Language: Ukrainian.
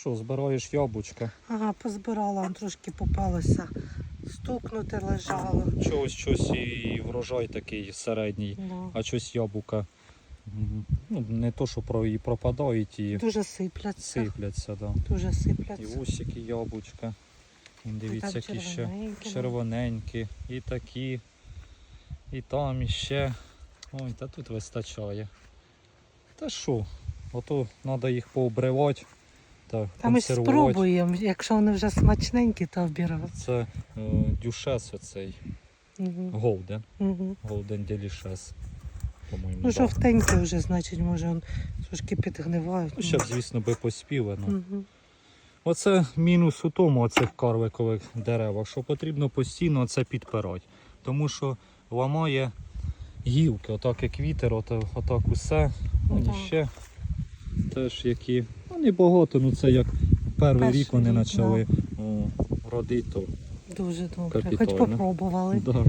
Що, збираєш яблучка? Ага, позбирала, трошки попалося. Стукнути лежало. Чогось щось і врожай такий середній, Да. а щось яблука. Ну, не то, що про і пропадають, і Дуже сипляться. сипляться. Да. Дуже сипляться. ось які яблучка. І дивіться, які ще червоненькі, і такі, і там іще. Ой, та тут вистачає. Та що? Ото треба їх пообривати та Та ми ж консервувати. спробуємо, якщо вони вже смачненькі, то обірвати. Це е, дюшес оцей Угу. Голден. Угу. Голден Делішес. По-моєму. Ну, да. жовтенькі вже, значить, може, он трошки підгнивають. Ну, ще б, звісно, би поспіли. Ну. Угу. Оце мінус у тому, оцих карликових деревах, що потрібно постійно це підпирати. Тому що ламає гілки, отак як вітер, отак, отак усе. Ну, ще теж які. Ну, не багато, ну це як перший Перший рік вони рік, почали да. родити, Дуже добре. Хоч попробували. да.